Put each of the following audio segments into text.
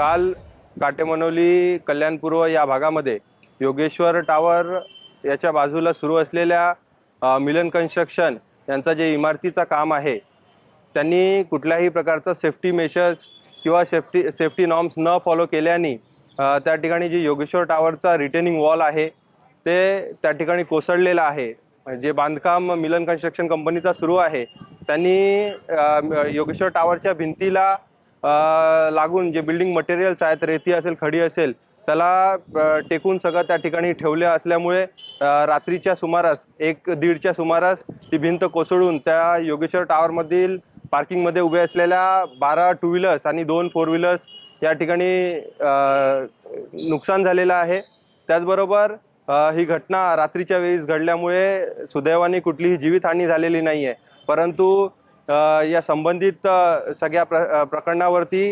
काल काटेमनोली कल्याणपूर्व या भागामध्ये योगेश्वर टावर याच्या बाजूला सुरू असलेल्या मिलन कन्स्ट्रक्शन यांचा जे इमारतीचं काम आहे त्यांनी कुठल्याही प्रकारचा सेफ्टी मेशर्स किंवा सेफ्टी सेफ्टी नॉर्म्स न फॉलो केल्याने त्या ठिकाणी जे योगेश्वर टावरचा रिटेनिंग वॉल आहे ते त्या ठिकाणी कोसळलेलं आहे. जे बांधकाम मिलन कन्स्ट्रक्शन कंपनीचा सुरू आहे त्यांनी योगेश्वर टावरच्या भिंतीला लागून जे बिल्डिंग मटेरियल्स आहेत रेती असेल खडी असेल त्याला टेकून सगळं त्या ठिकाणी ठेवले असल्यामुळे रात्रीच्या सुमारास एक दीडच्या सुमारास ती भिंत कोसळून त्या योगेश्वर टावरमधील पार्किंगमध्ये उभे असलेल्या बारा टू व्हीलर्स आणि दोन फोर व्हीलर्स या ठिकाणी नुकसान झालेलं आहे. त्याचबरोबर ही घटना रात्रीच्या वेळेस घडल्यामुळे सुदैवाने कुठलीही जीवितहानी झालेली नाही आहे परंतु या संबंधित सगळ्या प्र प्रकरणावरती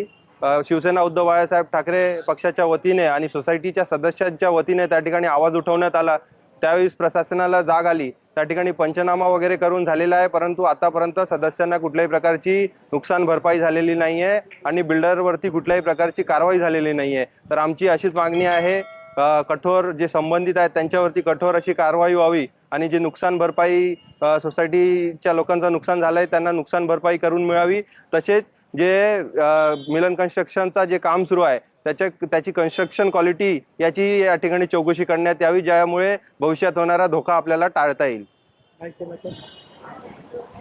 शिवसेना उद्धव बाळासाहेब ठाकरे पक्षाच्या वतीने आणि सोसायटीच्या सदस्यांच्या वतीने त्या ठिकाणी आवाज उठवण्यात आला. त्यावेळेस प्रशासनाला जाग आली. त्या ठिकाणी पंचनामा वगैरे करून झालेला आहे परंतु आतापर्यंत सदस्यांना कुठल्याही प्रकारची नुकसान भरपाई झालेली नाही आहे आणि बिल्डरवरती कुठल्याही प्रकारची कारवाई झालेली नाही आहे तर आमची अशीच मागणी आहे कठोर जे संबंधित आहेत त्यांच्यावरती कठोर अशी कारवाई व्हावी आणि जे नुकसान भरपाई सोसायटीच्या लोकांचं नुकसान झालं आहे त्यांना नुकसान भरपाई करून मिळावी. तसेच जे मिलन कन्स्ट्रक्शनचा जे काम सुरू आहे त्याच्या त्याची कन्स्ट्रक्शन क्वालिटी याची या ठिकाणी चौकशी करण्यात यावी ज्यामुळे भविष्यात होणारा धोका आपल्याला टाळता येईल.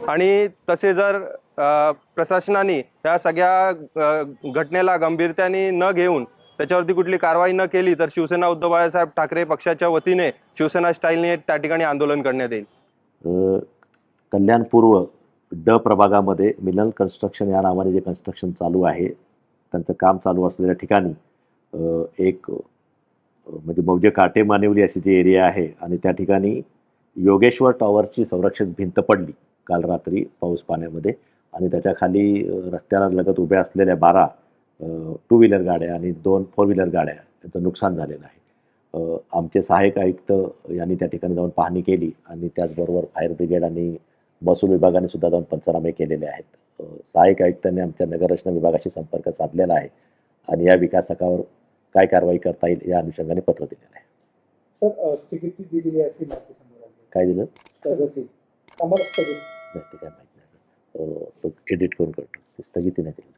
आणि तसे जर प्रशासनाने या सगळ्या घटनेला गंभीरतेने न घेऊन त्याच्यावरती कुठली कारवाई न केली तर शिवसेना उद्धव बाळासाहेब ठाकरे पक्षाच्या वतीने शिवसेना स्टाईलने त्या ठिकाणी आंदोलन करण्यात येईल. कल्याणपूर्व कल्याण पूर्व ड प्रभागामध्ये मिलन कन्स्ट्रक्शन या नावाने जे कन्स्ट्रक्शन चालू आहे त्यांचं काम चालू असलेल्या ठिकाणी एक म्हणजे मौजे काटे मानिवली अशी जी एरिया आहे आणि त्या ठिकाणी योगेश्वर टॉवरची संरक्षक भिंत पडली काल रात्री पाऊस पाण्यामध्ये आणि त्याच्याखाली रस्त्याला लगत उभ्या असलेल्या बारा टू व्हीलर गाड्या आणि दोन फोर व्हीलर गाड्या यांचं नुकसान झालेलं आहे. आमचे सहाय्यक आयुक्त यांनी त्या ठिकाणी जाऊन पाहणी केली आणि त्याचबरोबर फायर ब्रिगेड आणि महसूल विभागाने सुद्धा जाऊन पंचनामे केलेले आहेत. सहाय्यक आयुक्तांनी आमच्या नगररचना विभागाशी संपर्क साधलेला आहे आणि या विकासकावर काय कारवाई करता येईल या अनुषंगाने पत्र दिलेलं आहे. सर स्थगिती दिलेली आहे काय दिलं? स्थगिती. कामाला स्थगिती नाही ते काय माहीत नाही. तो एडिट करून करतो. स्थगिती नाही दिली.